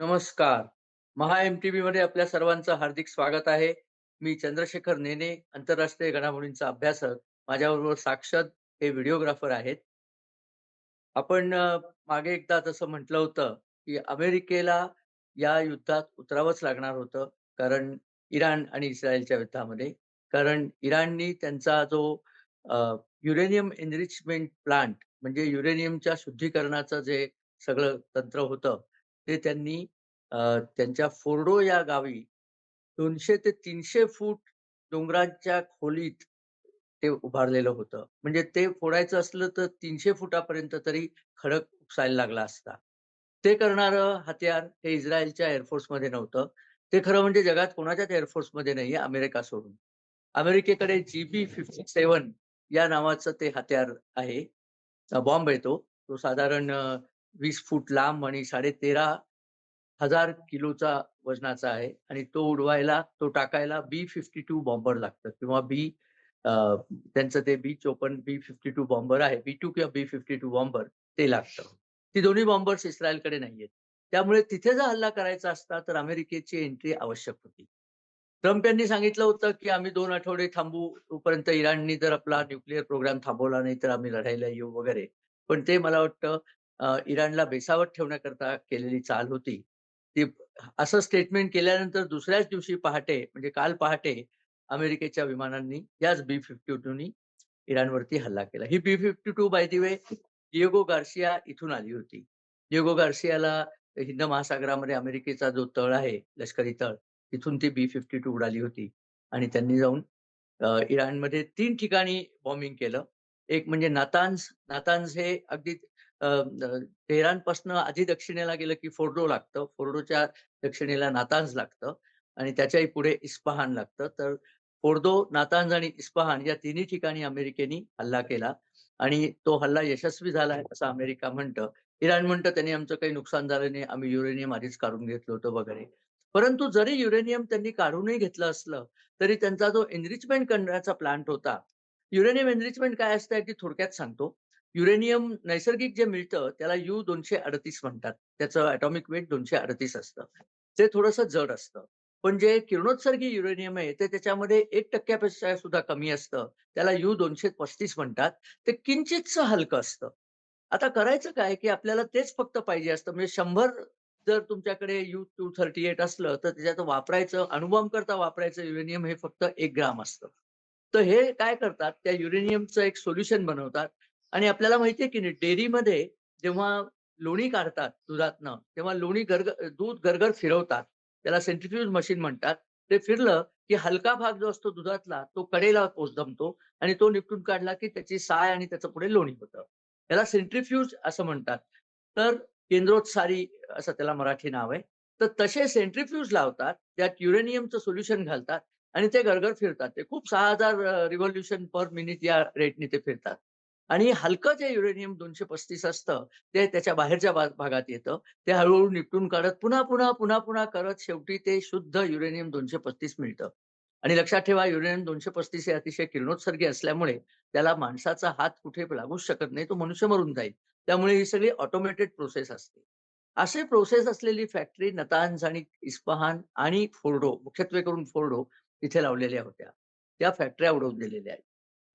नमस्कार. महा एम-टी-व्ही मध्ये आपल्या सर्वांचं हार्दिक स्वागत आहे. मी चंद्रशेखर नेने, आंतरराष्ट्रीय घडामोडींचा अभ्यासक. माझ्याबरोबर साक्षात हे व्हिडिओग्राफर आहेत. आपण मागे एकदा तसं म्हटलं होतं, की अमेरिकेला या युद्धात उतरावंच लागणार होतं. कारण इराण आणि इस्रायलच्या युद्धामध्ये. कारण इराणनी त्यांचा जो युरेनियम एनरिचमेंट प्लांट म्हणजे युरेनियमच्या शुद्धीकरणाचं जे सगळं तंत्र होतं, ते त्यांनी त्यांच्या फोर्डो या गावी दोनशे ते तीनशे फूट डोंगरांच्या खोलीत ते उभारलेलं होतं. म्हणजे ते फोडायचं असलं तर तीनशे फुटापर्यंत तरी खडक उपसायला लागला असता. ते करणारं हत्यार हे इस्रायलच्या एअरफोर्समध्ये नव्हतं. ते खरं म्हणजे जगात कोणाच्याच एअरफोर्समध्ये नाही नाहीये अमेरिका सोडून. अमेरिकेकडे जीबी-57 या नावाचं ते हत्यार आहे. बॉम्ब येतो तो साधारण वीस फूट लांब आणि 13,500 किलोचा वजनाचा आहे आणि तो उडवायला, तो टाकायला बी-52 बॉम्बर लागतं किंवा बी त्यांचं ते बी-54, बी-52 बॉम्बर आहे. बी टू किंवा बी-52 बॉम्बर ते लागतं. ती दोन्ही बॉम्बर्स इस्रायलकडे नाहीयेत. त्यामुळे तिथे जर हल्ला करायचा असता, तर अमेरिकेची एंट्री आवश्यक होती. ट्रम्प यांनी सांगितलं होतं, की आम्ही दोन आठवडे थांबू, तोपर्यंत इराणनी जर आपला न्यूक्लिअर प्रोग्राम थांबवला नाही, तर आम्ही लढायला येऊ वगैरे. पण ते मला वाटतं इराणला बेसावत ठेवण्याकरता केलेली चाल होती. ती असं स्टेटमेंट केल्यानंतर दुसऱ्याच दिवशी पहाटे म्हणजे काल पहाटे अमेरिकेच्या विमानांनी याच बी-52नी इराणवरती हल्ला केला. ही बी-52 बाय दिवे वे डिएगो गार्सिया इथून आली होती. डिएगो गार्सियाला हिंद महासागरामध्ये अमेरिकेचा जो तळ आहे, लष्करी तळ, तिथून ती बी-52 उडाली होती आणि त्यांनी जाऊन इराणमध्ये तीन ठिकाणी बॉम्बिंग केलं. एक म्हणजे नातान्स नातान्स हे अगदी तेहरानपासून आधी दक्षिणेला गेलं की फोर्डो लागतं. फोर्डोच्या दक्षिणेला नातांज लागतं आणि त्याच्याही पुढे इस्पहान लागतं. तर फोर्दो, नातांज आणि इस्पहान या तिन्ही ठिकाणी अमेरिकेने हल्ला केला आणि तो हल्ला यशस्वी झाला आहे असं अमेरिका म्हणतं. इराण म्हणतं त्यांनी आमचं काही नुकसान झालं नाही. आम्ही युरेनियम आधीच काढून घेतलं होतं वगैरे. परंतु जरी युरेनियम त्यांनी काढूनही घेतलं असलं, तरी त्यांचा जो एनरिचमेंट करण्याचा प्लांट होता. युरेनियम एनरिचमेंट काय असतं की थोडक्यात सांगतो. युरेनियम नैसर्गिक जे मिळतं त्याला यू-238 म्हणतात. त्याचं अटॉमिक वेट 238 असतं. ते थोडंसं जड असतं. पण जे किरणोत्सर्गी युरेनियम आहे ते त्याच्यामध्ये एक टक्क्यापेक्षा सुद्धा कमी असतं. त्याला यू-235 म्हणतात. ते किंचितच हलकं असतं. आता करायचं काय, की आपल्याला तेच फक्त पाहिजे असतं. म्हणजे शंभर जर तुमच्याकडे यू-238 असलं, तर त्याच्यात वापरायचं अणुबॉम्ब करता वापरायचं युरेनियम हे फक्त एक ग्राम असतं. तर हे काय करतात, त्या युरेनियमचं एक सोल्युशन बनवतात आणि आपल्याला माहिती आहे की नाही डेअरीमध्ये जेव्हा लोणी काढतात दुधातनं, तेव्हा लोणी गरग दूध गरगर फिरवतात. त्याला सेंट्रिफ्यूज मशीन म्हणतात. ते फिरलं, की हलका भाग जो असतो दुधातला, तो कडेला पोहोचदमतो आणि तो निपटून काढला, की त्याची साय आणि त्याचं पुढे लोणी होतं. त्याला सेंट्रिफ्यूज असं म्हणतात. तर केंद्रोत्सारी असं त्याला मराठी नाव आहे. तर तसे सेंट्रिफ्यूज लावतात, त्यात युरेनियमचं सोल्युशन घालतात आणि ते गरगर फिरतात. ते खूप सहा हजार रिव्हॉल्युशन पर मिनिट या रेटने ते फिरतात. आणि हलकं जे युरेनियम 235 असतं, ते त्याच्या बाहेरच्या भागात येतं. ते हळूहळू निपटून काढत पुन्हा, पुन्हा, पुन्हा, पुन्हा करत शेवटी ते शुद्ध युरेनियम 235 मिळतं. आणि लक्षात ठेवा युरेनियम 235 हे अतिशय किरणोत्सर्गी असल्यामुळे त्याला माणसाचा हात कुठे लागूच शकत नाही. तो मनुष्य मरून जाईल. त्यामुळे ही सगळी ऑटोमेटेड प्रोसेस असते. असे प्रोसेस असलेली फॅक्टरी नतांज आणि इस्फहान आणि फोर्डो, मुख्यत्वे करून फोर्डो इथे लावलेल्या होत्या. त्या फॅक्टऱ्या उडवून दिलेल्या आहेत.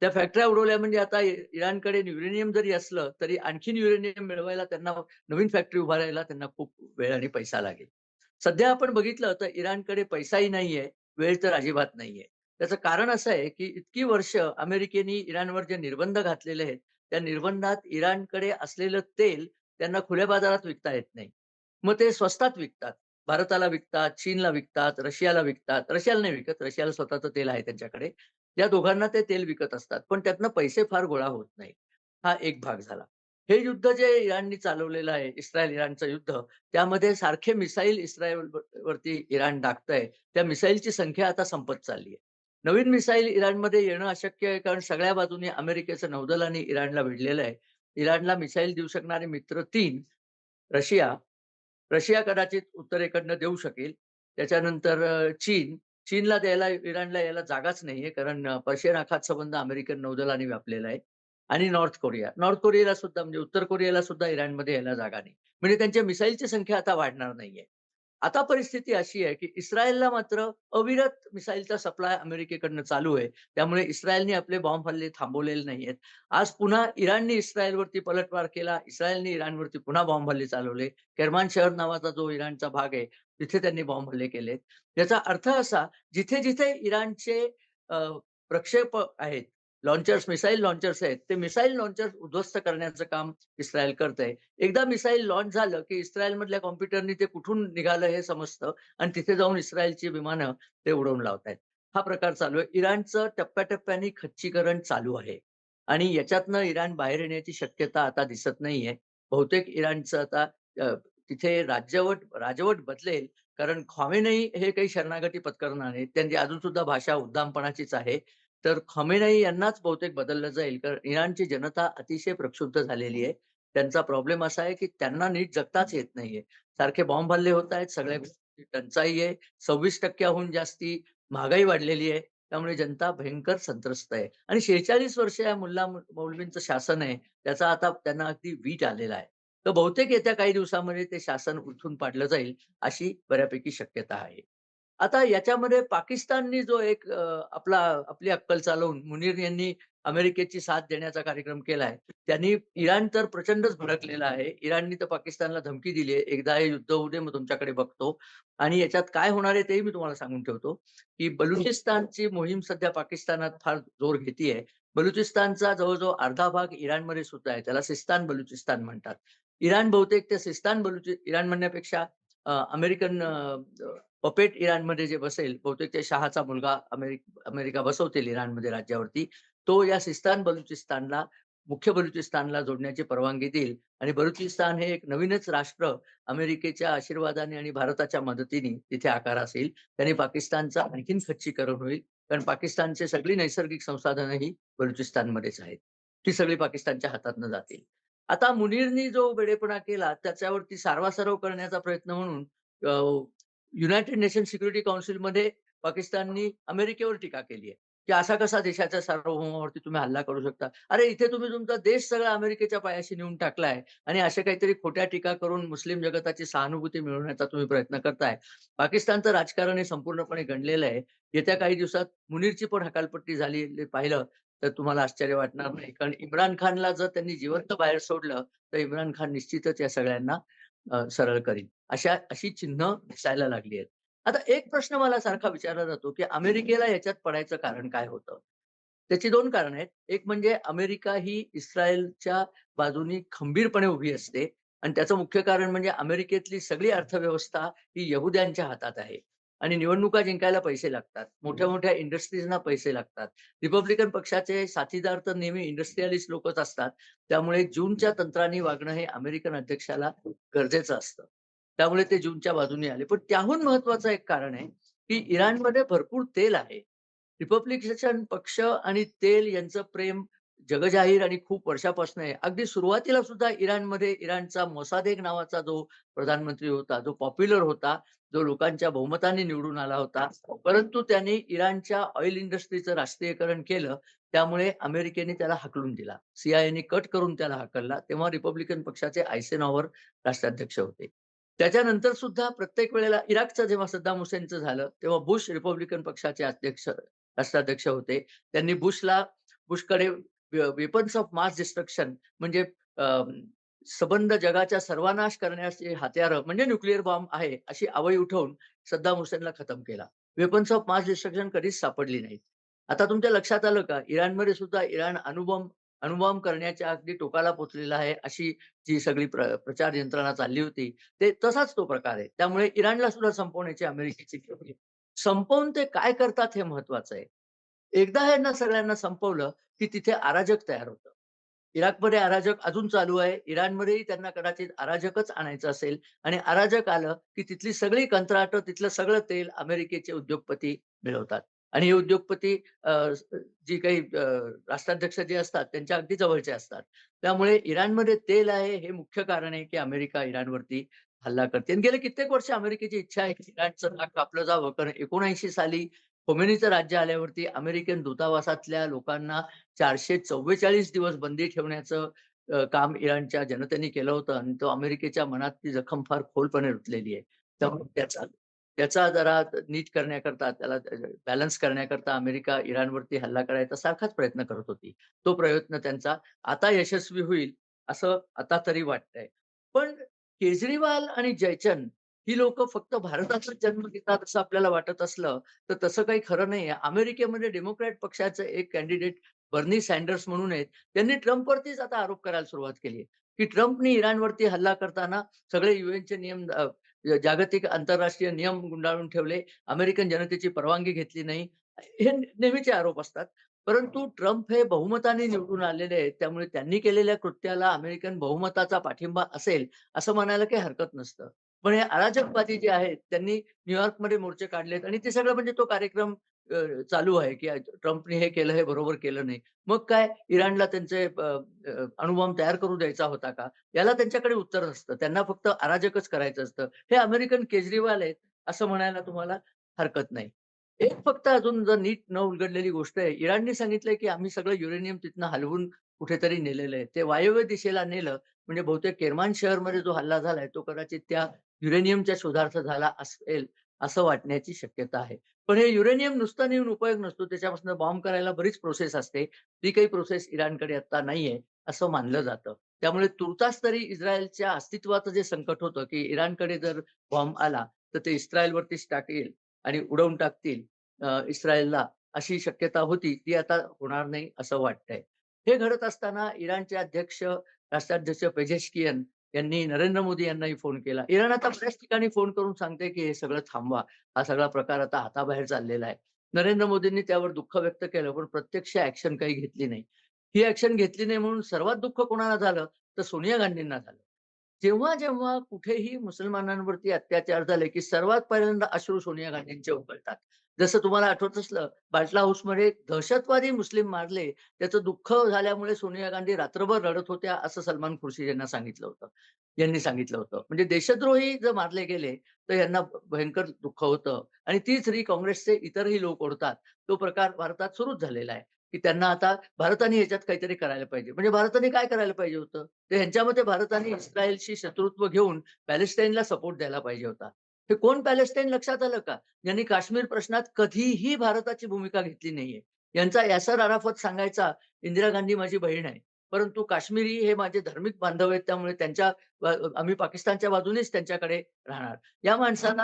त्या फॅक्टऱ्या उडवल्या म्हणजे आता इराणकडे युरेनियम जरी असलं, तरी आणखीन युरेनियम मिळवायला त्यांना नवीन फॅक्टरी उभारायला त्यांना खूप वेळ आणि पैसा लागेल. सध्या आपण बघितलं तर इराणकडे पैसाही नाहीये, वेळ तर अजिबात नाहीये. त्याचं कारण असं आहे, की इतकी वर्ष अमेरिकेने इराणवर जे निर्बंध घातलेले आहेत, त्या निर्बंधात इराणकडे असलेलं तेल त्यांना खुल्या बाजारात विकता येत नाही. मग ते स्वस्तात विकतात. भारताला विकतात, चीनला विकतात, रशियाला विकतात. रशियाला नाही विकत, रशियाला स्वतःचं तेल आहे त्यांच्याकडे. या दोघांना ते तेल विकत असतात. पण त्यातनं पैसे फार गोळा होत नाही हा एक भाग झाला. हे युद्ध जे इराणनी चालवलेलं आहे, इस्रायल-इराणचं युद्ध, त्यामध्ये सारखे मिसाईल इस्रायल वरती इराण टाकतंय. त्या मिसाईलची संख्या आता संपत चालली आहे. नवीन मिसाईल इराणमध्ये येणं अशक्य आहे, कारण सगळ्या बाजूने अमेरिकेचं नौदलाने इराणला भिडलेलं आहे. इराणला मिसाईल देऊ शकणारे मित्र तीन रशिया, रशिया कदाचित उत्तरेकडनं देऊ शकेल. त्याच्यानंतर चीन, चीनला द्यायला इराणला यायला जागाच नाहीये, कारण पर्शियन आखात संबंध अमेरिकन नौदलाने व्यापलेला आहे. आणि नॉर्थ कोरिया. नॉर्थ कोरियाला सुद्धा म्हणजे उत्तर कोरियाला सुद्धा इराणमध्ये यायला जागा नाही. म्हणजे त्यांच्या मिसाईलची संख्या आता वाढणार नाहीये. आता परिस्थिती अशी आहे, की इस्रायलला मात्र अविरत मिसाईलचा सप्लाय अमेरिकेकडनं चालू आहे. त्यामुळे इस्रायलने आपले बॉम्ब हल्ले थांबवलेले नाहीयेत. आज पुन्हा इराणने इस्रायलवरती पलटवार केला. इस्रायलने इराणवरती पुन्हा बॉम्ब हल्ले चालवले. केरमान शहर नावाचा जो इराणचा भाग आहे, तिथे त्यांनी बॉम्ब हल्ले केलेत. याचा अर्थ असा, जिथे-जिथे इराणचे प्रक्षेप आहेत, लॉन्चर्स, मिसाईल लॉन्चर्स आहेत, ते मिसाईल लॉन्चर्स उद्ध्वस्त करण्याचं काम इस्रायल करतंय. एकदा मिसाईल लॉन्च झालं, की इस्रायलमधल्या कॉम्प्युटरनी ते कुठून निघालं हे समजतं आणि तिथे जाऊन इस्रायलची विमानं ते उडवून लावतायत. हा प्रकार चालू आहे. इराणचं टप्प्याटप्प्याने खच्चीकरण चालू आहे आणि याच्यातनं इराण बाहेर येण्याची शक्यता आता दिसत नाहीये. बहुतेक इराणचं आता तिथे राज्यवट राजवट बदलेल कारण खॉमेनेई हे काही शरणागती पत्करणार नाहीत. त्यांची अजून सुद्धा भाषा उद्दामपणाचीच आहे. तर खमेनेई यांनाच बहुतेक बदललं जाईल. कारण इराणची जनता अतिशय प्रक्षुब्ध झालेली आहे. त्यांचा प्रॉब्लेम असा आहे, की त्यांना नीट जगताच येत नाहीये. सारखे बॉम्ब हल्ले होतायत, सगळ्या गोष्टी टंचाई आहे. 26% हून जास्ती महागाई वाढलेली आहे. त्यामुळे जनता भयंकर संत्रस्त आहे आणि 46 वर्ष या मुल्ला मौलवींचं शासन आहे. त्याचा आता त्यांना अगदी वीट आलेला आहे. तर बहुतेक येत्या काही दिवसामध्ये ते शासन उठून पाडलं जाईल, अशी बऱ्यापैकी शक्यता आहे. आता याच्यामध्ये पाकिस्ताननी जो एक आपला आपली अक्कल चालवून मुनीर यांनी अमेरिकेची साथ देण्याचा कार्यक्रम केला आहे त्यांनी इराण तर प्रचंडच भडकलेला आहे. इराणनी तर पाकिस्तानला धमकी दिली आहे. एकदा हे युद्ध होऊ दे, मग तुमच्याकडे बघतो आणि याच्यात काय होणार आहे तेही मी तुम्हाला सांगून ठेवतो, की बलुचिस्तानची मोहीम सध्या पाकिस्तानात फार जोर घेतीये. बलुचिस्तानचा जवळजवळ अर्धा भाग इराणमध्ये सुद्धा आहे. त्याला सिस्तान बलुचिस्तान म्हणतात. इराण बहुतेक ते सिस्तान बलुची इराण म्हणण्यापेक्षा अमेरिकन पपेट इराणमध्ये जे बसेल, बहुतेक त्या शहाचा मुलगा अमेरिक अमेरिका बसवतील इराणमध्ये राज्यावरती. तो या सिस्तान बलुचिस्तानला, मुख्य बलुचिस्तानला जोडण्याची परवानगी देईल आणि बलुचिस्तान हे एक नवीनच राष्ट्र अमेरिकेच्या आशीर्वादाने आणि भारताच्या मदतीने तिथे आकार असेल त्याने पाकिस्तानचं आणखीन खच्चीकरण होईल. कारण पाकिस्तानचे सगळी नैसर्गिक संसाधनं ही बलुचिस्तानमध्येच आहेत. ती सगळी पाकिस्तानच्या हातातनं जातील. आता मुनीरनी जो वेडेपणा केला, त्याच्यावरती सारवासारव करण्याचा प्रयत्न म्हणून युनायटेड नेशन सिक्युरिटी काउन्सिलमध्ये पाकिस्ताननी अमेरिकेवर टीका केली आहे, की असा कसा देशाच्या सार्वभौमावरती तुम्ही हल्ला करू शकता? अरे, इथे तुम्ही तुमचा देश सगळा अमेरिकेच्या पायाशी नेऊन टाकलाय आणि अशा काहीतरी खोट्या टीका करून मुस्लिम जगताची सहानुभूती मिळवण्याचा तुम्ही प्रयत्न करताय. पाकिस्तानचं राजकारण हे संपूर्णपणे गणलेलं आहे. येत्या काही दिवसात मुनीरची पण हकालपट्टी झाली पाहिलं तर तुम्हाला आश्चर्य वाटणार नाही. कारण इम्रान खानला जर त्यांनी जिवंत बाहेर सोडलं, तर इम्रान खान निश्चितच या सगळ्यांना सरळ करील. अशा अशी चिन्ह दिसायला लागली आहेत. आता एक प्रश्न मला सारखा विचारला जातो, की अमेरिकेला याच्यात पडायचं कारण काय होतं? त्याची 2 कारणं आहेत. एक म्हणजे अमेरिका ही इस्रायलच्या बाजूनी खंबीरपणे उभी असते आणि त्याचं मुख्य कारण म्हणजे अमेरिकेतली सगळी अर्थव्यवस्था ही यहुद्यांच्या हातात आहे आणि निवडणुका जिंकायला पैसे लागतात. मोठ्या-मोठ्या इंडस्ट्रीजना पैसे लागतात. रिपब्लिकन पक्षाचे साथीदार तर नेहमी इंडस्ट्रियलिस्ट लोकच असतात. त्यामुळे जूनच्या तंत्राने वागणं हे अमेरिकन अध्यक्षाला गरजेचं असतं. त्यामुळे ते जूनच्या बाजूने आले. पण त्याहून महत्त्वाचं एक कारण आहे, की इराणमध्ये भरपूर तेल आहे. रिपब्लिकन पक्ष आणि तेल यांचं प्रेम जगजाहीर आणि खूप वर्षापासून आहे. अगदी सुरुवातीला सुद्धा इराणमध्ये इराणचा मोसादेक नावाचा जो प्रधानमंत्री होता, जो पॉप्युलर होता, जो लोकांच्या बहुमताने निवडून आला होता. परंतु त्याने इराणच्या ऑइल इंडस्ट्रीचं राष्ट्रीयकरण केलं. त्यामुळे अमेरिकेने त्याला हाकलून दिला. सीआयएने कट करून त्याला हाकलला. तेव्हा रिपब्लिकन पक्षाचे आयसेनॉवर राष्ट्राध्यक्ष होते. त्याच्यानंतर सुद्धा प्रत्येक वेळेला इराकचं जेव्हा सद्दाम हुसेनचं झालं, तेव्हा बुश रिपब्लिकन पक्षाचे अध्यक्ष राष्ट्राध्यक्ष होते. त्यांनी बुशला बुशकडे वेपन्स ऑफ मास डिस्ट्रक्शन म्हणजे सबंध संबंध जगाच्या सर्वनाश करण्याचे हत्यार म्हणजे न्यूक्लिअर बॉम्ब आहे, अशी आवई उठवून सद्दाम हुसेनला खतम केला. वेपन्स ऑफ मास डिस्ट्रक्शन कधीच सापडली नाहीत. आता तुमच्या लक्षात आलं का? इराणमध्ये सुद्धा इराण अणुबॉम्ब अणुबॉम्ब करण्याच्या अगदी टोकाला पोचलेला आहे, अशी जी सगळी प्र प्रचार यंत्रणा चालली होती, ते तसाच तो प्रकार आहे. त्यामुळे इराणला सुद्धा संपवण्याची अमेरिकेची संपवून ते काय करतात हे महत्त्वाचं आहे. एकदा ह्यांना सगळ्यांना संपवलं, की तिथे अराजक तयार होतं. इराकमध्ये अराजक अजून चालू आहे. इराणमध्येही त्यांना कदाचित अराजकच आणायचं असेल आणि अराजक आलं, की तिथली सगळी कंत्राटं, तिथलं सगळं तेल अमेरिकेचे उद्योगपती मिळवतात आणि हे उद्योगपती जी काही राष्ट्राध्यक्ष जे असतात त्यांच्या अगदी जवळचे असतात. त्यामुळे इराणमध्ये तेल आहे हे मुख्य कारण आहे, की अमेरिका इराणवरती हल्ला करते आणि गेले कित्येक वर्ष अमेरिकेची इच्छा आहे, की इराणचं नाक कापलं जावं. कारण 79 साली खोमेनीचं राज्य आल्यावरती अमेरिकन दूतावासातल्या लोकांना 444 दिवस बंदी ठेवण्याचं काम इराणच्या जनतेने केलं होतं आणि तो अमेरिकेच्या मनात ती जखम फार खोलपणे रुतलेली आहे. त्यामुळे त्याचा त्याचा जरा नीट करण्याकरता त्याला बॅलन्स करण्याकरता अमेरिका इराणवरती हल्ला करायचा सारखाच प्रयत्न करत होती. तो प्रयत्न त्यांचा आता यशस्वी होईल असं आता तरी वाटतंय. पण केजरीवाल आणि जयचंद ही लोक फक्त भारताचा जन्म घेतात असं आपल्याला वाटत असलं, तर तसं काही खरं नाहीये. अमेरिकेमध्ये डेमोक्रॅट पक्षाचे एक कॅन्डिडेट बर्नी सँडर्स म्हणून आहेत. त्यांनी ट्रम्पवरतीच आता आरोप करायला सुरुवात केली की ट्रम्पनी इराणवरती हल्ला करताना सगळे युएनचे नियम जागतिक आंतरराष्ट्रीय नियम गुंडाळून ठेवले. अमेरिकन जनतेची परवानगी घेतली नाही. हे नेहमीचे आरोप असतात. परंतु ट्रम्प हे बहुमताने निवडून आलेले आहेत. त्यामुळे त्यांनी केलेल्या कृत्याला अमेरिकन बहुमताचा पाठिंबा असेल, असं म्हणायला काही हरकत नसतं. पण हे अराजकवादी जे आहेत, त्यांनी न्यूयॉर्कमध्ये मोर्चे काढलेत आणि ते सगळं म्हणजे तो कार्यक्रम चालू आहे, की ट्रम्पने हे केलं, हे बरोबर केलं नाही. मग काय इराणला त्यांचे अनुभव अणुबॉम्ब तयार करू द्यायचा होता का? याला त्यांच्याकडे उत्तर नसतं. त्यांना फक्त अराजकच करायचं असतं. हे अमेरिकन केजरीवाल आहेत, असं म्हणायला तुम्हाला हरकत नाही. एक फक्त अजून जर नीट न उलगडलेली गोष्ट आहे. इराणने सांगितलंय, की आम्ही सगळं युरेनियम तिथनं हलवून कुठेतरी नेलेलं आहे. ते वायव्य दिशेला नेलं म्हणजे बहुतेक केरमान शहरमध्ये जो हल्ला झालाय, तो कदाचित त्या युरेनियमच्या शोधार्थ झाला असेल, असं वाटण्याची शक्यता आहे. पण हे युरेनियम नुसता नेऊन उपयोग नसतो. त्याच्यापासून बॉम्ब करायला बरीच प्रोसेस असते. ती काही प्रोसेस इराणकडे आता नाहीये, असं मानलं जातं. त्यामुळे तुर्तास तरी इस्रायलच्या अस्तित्वाचं जे संकट होतं, की इराणकडे जर बॉम्ब आला, तर ते इस्रायलवरतीच टाकेल आणि उडवून टाकतील इस्रायलला अशी शक्यता होती. ती आता होणार नाही असं वाटतंय. हे घडत असताना इराणचे अध्यक्ष, राष्ट्राध्यक्ष पेजेश्कियन यांनी नरेंद्र मोदी यांनाही फोन केला. इराण आता बऱ्याच ठिकाणी फोन करून सांगते, की हे सगळं थांबवा. हा सगळा प्रकार आता हाताबाहेर चाललेला आहे. नरेंद्र मोदींनी त्यावर दुःख व्यक्त केलं, पण प्रत्यक्ष ऍक्शन काही घेतली नाही. ही ऍक्शन घेतली नाही म्हणून सर्वात दुःख कोणाला झालं, तर सोनिया गांधींना झालं. जेव्हा-जेव्हा कुठेही मुसलमानांवरती अत्याचार झाले, की सर्वात पहिल्यांदा अश्रू सोनिया गांधींचे उकळतात. जसं तुम्हाला आठवत असलं, बाटला हाऊसमध्ये दहशतवादी मुस्लिम मारले, त्याचं दुःख झाल्यामुळे सोनिया गांधी रात्रभर रडत होत्या, असं सलमान खुर्शी यांना सांगितलं होतं. यांनी सांगितलं होतं. म्हणजे देशद्रोही जर मारले गेले, तर यांना भयंकर दुःख होतं आणि तीच री काँग्रेसचे इतरही लोक ओढतात. तो प्रकार भारतात सुरूच झालेला आहे, की त्यांना आता भारताने याच्यात काहीतरी करायला पाहिजे. म्हणजे भारताने काय करायला पाहिजे होतं? तर ह्यांच्यामध्ये भारताने इस्रायलशी शत्रुत्व घेऊन पॅलेस्टाईनला सपोर्ट द्यायला पाहिजे होता. हे कोण पॅलेस्टाईन लक्षात आलं का? ज्यांनी काश्मीर प्रश्नात कधीही भारताची भूमिका घेतली नाहीये. यांचा यासर अराफत सांगायचा, इंदिरा गांधी माझी बहीण आहे. परंतु काश्मीरी हे माझे धार्मिक बांधव आहेत, त्यामुळे त्यांच्या आम्ही पाकिस्तानच्या बाजूनेच त्यांच्याकडे राहणार. या माणसांना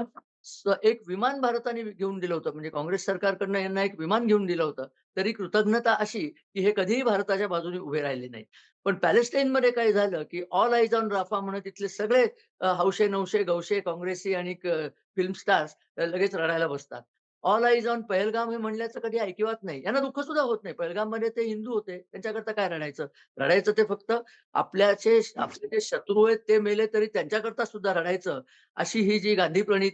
एक विमान भारताने घेऊन दिलं होतं. म्हणजे काँग्रेस सरकारकडनं यांना एक विमान घेऊन दिलं होतं. तरी कृतज्ञता अशी, की हे कधीही भारताच्या बाजूने उभे राहिले नाही पण पॅलेस्टाईनमध्ये काय झालं, की ऑल आयज ऑन राफा म्हणून तिथले सगळे हौशे-नवशे, गवशे, काँग्रेसी आणि फिल्म स्टार्स लगेच रडायला बसतात. ऑल आयज ऑन पहलगाम हे म्हणल्याचं कधी ऐकिवात नाही. यांना दुःख सुद्धा होत नाही. पहलगाममध्ये ते हिंदू होते. त्यांच्याकरता काय रडायचं? रडायचं ते फक्त आपल्याचे आपले जे शत्रू आहेत ते मेले तरी त्यांच्याकरता सुद्धा रडायचं. अशी ही जी गांधी प्रणित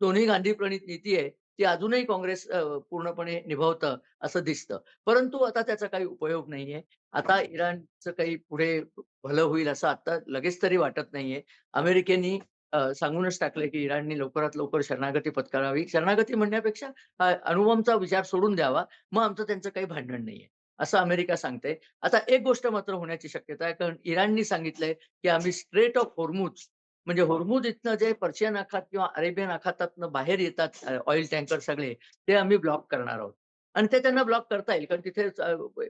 दोन्ही गांधी प्रणित नीती आहे, ती अजूनही काँग्रेस पूर्णपणे निभावतं असं दिसतं. परंतु आता त्याचा काही उपयोग नाहीये. आता इराणचं काही पुढे भलं होईल असं आता लगेच तरी वाटत नाहीये. अमेरिकेनी सांगूनच टाकलंय, की इराणने लवकरात लवकर शरणागती पत्करावी. शरणागती म्हणण्यापेक्षा अ, अणुबॉम्बचा विचार सोडून द्यावा. मग आमचं त्यांचं काही भांडण नाहीये. असं अमेरिका सांगते. आता एक गोष्ट मात्र होण्याची शक्यता आहे. कारण इराणनी सांगितलंय, की आम्ही स्ट्रेट ऑफ होर्मुज म्हणजे होर्मुझ इथनं जे पर्शियन आखात किंवा अरेबियन आखातातनं बाहेर येतात ऑइल टँकर सगळे, ते आम्ही ब्लॉक करणार आहोत. आणि ते त्यांना ब्लॉक करता येईल. कारण तिथे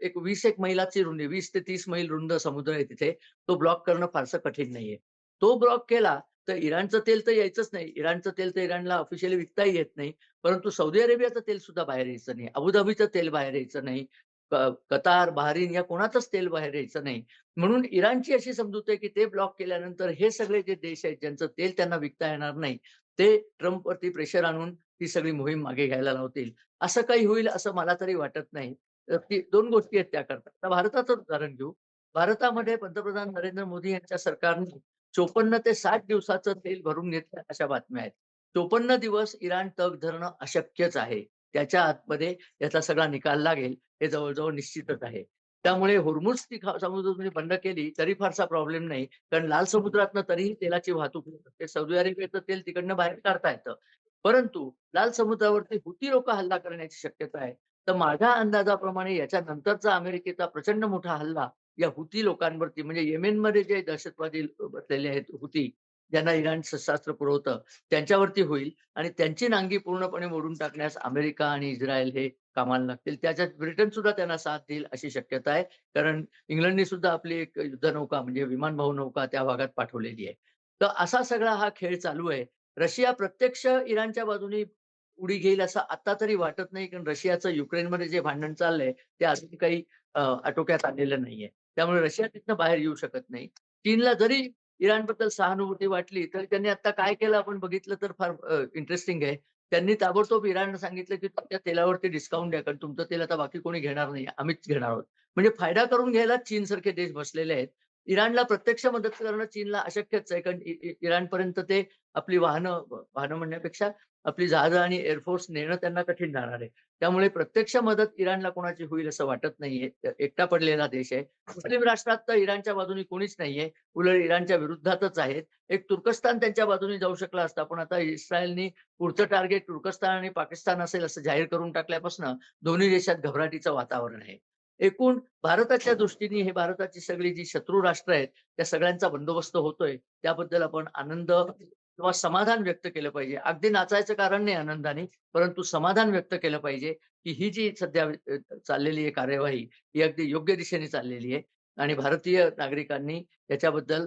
एक वीस एक मैलाची रुंदी वीस ते तीस मैल रुंद समुद्र आहे तिथे. तो ब्लॉक करणं फारसं कठीण नाहीये. तो ब्लॉक केला तर इराणचं तेल तर यायचंच नाही. इराणचं तेल तर इराणला ऑफिशियली विकताही येत नाही. परंतु सौदी अरेबियाचं तेल सुद्धा बाहेर यायचं नाही. अबुधाबीचं तेल बाहेर यायचं नाही. कतार, बहारीन या कोणाचंच तेल बाहेर यायचं नाही. म्हणून इराणची अशी समजूत आहे, की ते ब्लॉक केल्यानंतर हे सगळे जे देश आहेत, ज्यांचं तेल त्यांना विकता येणार नाही, ते ट्रम्पवरती प्रेशर आणून ती सगळी मोहीम मागे घ्यायला लावतील. असं काही होईल असं मला तरी वाटत नाही. तर ती 2 गोष्टी आहेत त्याकरता आता भारताचं उदाहरण घेऊ. भारतामध्ये पंतप्रधान नरेंद्र मोदी यांच्या सरकारने 54 ते साठ दिवसाचं तेल भरून घेतलं अशा बातम्या आहेत. 54 दिवस इराण तग धरणं अशक्यच आहे. त्याच्या आतमध्ये याचा सगळा निकाल लागेल हे जवळ-जवळ निश्चितच आहे. त्यामुळे होर्मुझ ती समुद्र तुम्ही बंद केली तरी फारसा प्रॉब्लेम नाही. कारण लाल समुद्रातनं तरीही तेलाची वाहतूक शकते. सौदी अरेबियाचं तेल तिकडनं बाहेर काढता येतं. परंतु लाल समुद्रावरती हुती लोकं हल्ला करण्याची शक्यता आहे. तर माझ्या अंदाजाप्रमाणे याच्यानंतरचा अमेरिकेचा प्रचंड मोठा हल्ला या हुती लोकांवरती म्हणजे येमेनमध्ये जे दहशतवादी बसलेले आहेत हुती, ज्यांना इराण शस्त्रास्त्र पुरवतं त्यांच्यावरती होईल. आणि त्यांची नांगी पूर्णपणे मोडून टाकण्यास अमेरिका आणि इस्रायल हे कामाला लागतील. त्याच्यात ब्रिटन सुद्धा त्यांना साथ देईल अशी शक्यता आहे. कारण इंग्लंडने सुद्धा आपली एक युद्धनौका म्हणजे विमानवाहू नौका त्या भागात पाठवलेली आहे. तर असा सगळा हा खेळ चालू आहे. रशिया प्रत्यक्ष इराणच्या बाजूने उडी घेईल असं आता तरी वाटत नाही. कारण रशियाचं युक्रेनमध्ये जे भांडण चाललंय ते अजून काही आटोक्यात आलेलं नाहीये. त्यामुळे रशिया तिथनं बाहेर येऊ शकत नाही. चीनला जरी इराणबद्दल सहानुभूती वाटली तर त्यांनी आता काय केलं? आपण बघितलं तर फार इंटरेस्टिंग आहे. त्यांनी ताबडतोब इराणला सांगितलं की तुमच्या तेलावरती डिस्काउंट द्या कारण तुमचं तेल आता बाकी कोणी घेणार नाही आम्हीच घेणार आहोत. म्हणजे फायदा करून घ्यायला चीन सारखे देश बसलेले आहेत. इराणला प्रत्यक्ष मदत करणं चीनला अशक्यच आहे कारण इराणपर्यंत ते आपली वाहनं वाहनं म्हणण्यापेक्षा आपली जहाजं आणि एअरफोर्स नेणं त्यांना कठीण जाणार आहे. त्यामुळे प्रत्यक्ष मदत इराणला कोणाची होईल असं वाटत नाहीये. एकटा पडलेला देश आहे. मुस्लिम राष्ट्रात तर इराणच्या बाजूने कोणीच नाहीये. उलट इराणच्या विरुद्धातच आहेत. एक तुर्कस्तान त्यांच्या बाजूने जाऊ शकला असता पण आता इस्रायलनी पुढचं टार्गेट तुर्कस्तान आणि पाकिस्तान असेल असं जाहीर करून टाकल्यापासून दोन्ही देशात घबराटीचं वातावरण आहे. एकूण भारताच्या दृष्टीने हे भारताची सगळी जी शत्रू राष्ट्र आहेत त्या सगळ्यांचा बंदोबस्त होतोय. त्याबद्दल आपण आनंद किंवा समाधान व्यक्त केलं पाहिजे. अगदी नाचायचं कारण नाही आनंदाने परंतु समाधान व्यक्त केलं पाहिजे की ही जी सध्या चाललेली आहे कार्यवाही ही अगदी योग्य दिशेने चाललेली आहे. आणि भारतीय नागरिकांनी याच्याबद्दल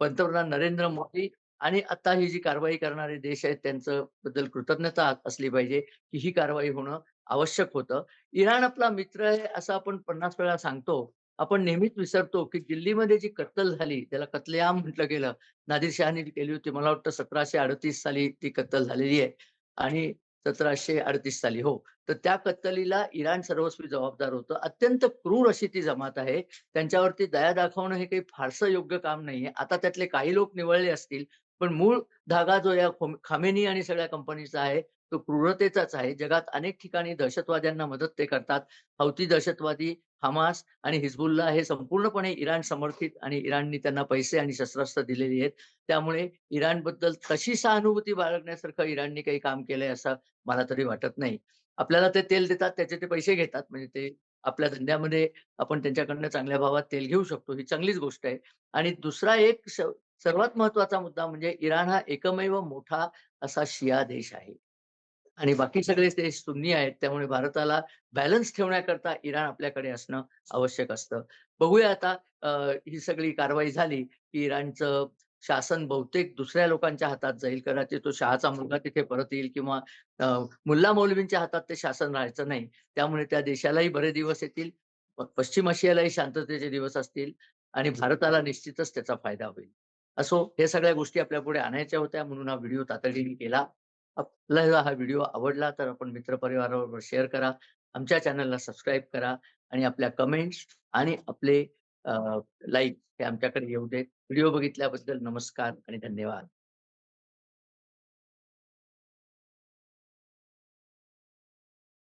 पंतप्रधान नरेंद्र मोदी आणि आता ही जी कारवाई करणारे देश आहेत त्यांचं बद्दल कृतज्ञता असली पाहिजे की ही कारवाई होणं आवश्यक होतं. इराण आपला मित्र आहे असं आपण पन्नास वेळा सांगतो. आपण नेहमीच विसरतो की दिल्लीमध्ये जी कत्तल झाली त्याला कत्लेआम म्हटलं गेलं. नादिर शहानी केली होती मला वाटतं सतराशे अडतीस साली ती कत्तल झालेली आहे. आणि सतराशे अडतीस साली हो. तर त्या कत्तलीला इराण सर्वस्वी जबाबदार होतं. अत्यंत क्रूर अशी ती जमात आहे. त्यांच्यावरती दया दाखवणं हे काही फारसं योग्य काम नाहीये. आता त्यातले काही लोक निवळले असतील पण मूळ धागा जो या खामेनी आणि सगळ्या कंपनीचा आहे तो क्रूरतेचाच आहे. जगात अनेक ठिकाणी दहशतवाद्यांना मदत ते करतात. हौती दहशतवादी हमास आणि हिजबुल्ला हे संपूर्णपणे इराण समर्थित आणि इराणनी त्यांना पैसे आणि शस्त्रास्त्र दिलेली आहेत. त्यामुळे इराणबद्दल तशी सहानुभूती बाळगण्यासारखं इराणने काही काम केलंय असं मला तरी वाटत नाही. आपल्याला ते तेल देतात त्याचे ते पैसे घेतात. म्हणजे ते आपल्या धंद्यामध्ये आपण त्यांच्याकडनं चांगल्या भावात तेल घेऊ शकतो. ही चांगलीच गोष्ट आहे. आणि दुसरा एक सर्वात महत्त्वाचा मुद्दा म्हणजे इराण हा एकमेव मोठा असा शिया देश आहे. आणि बाकी सगळे देश सुन्नी आहेत त्यामुळे भारताला बॅलन्स ठेवण्याकरता इराण आपल्याकडे असणं आवश्यक असतं. बघूया आता ही सगळी कारवाई झाली की इराणचं शासन बहुतेक दुसऱ्या लोकांच्या हातात जाईल कदाचित तो शहाचा मुलगा तिथे परत येईल किंवा मुल्ला मौलवींच्या हातात ते शासन राहायचं नाही. त्यामुळे त्या देशालाही बरे दिवस येतील पश्चिम आशियालाही शांततेचे दिवस असतील आणि भारताला निश्चितच त्याचा फायदा होईल. असो हे सगळ्या गोष्टी आपल्या पुढे आणायच्या होत्या म्हणून हा व्हिडिओ तातडीने केला. आपल्याला हा व्हिडिओ आवडला तर आपण मित्रपरिवाराबरोबर शेअर करा आमच्या चॅनलला सबस्क्राईब करा आणि आपल्या कमेंट्स आणि आपले लाईक हे आमच्याकडे येऊ देत. व्हिडिओ बघितल्याबद्दल नमस्कार आणि धन्यवाद.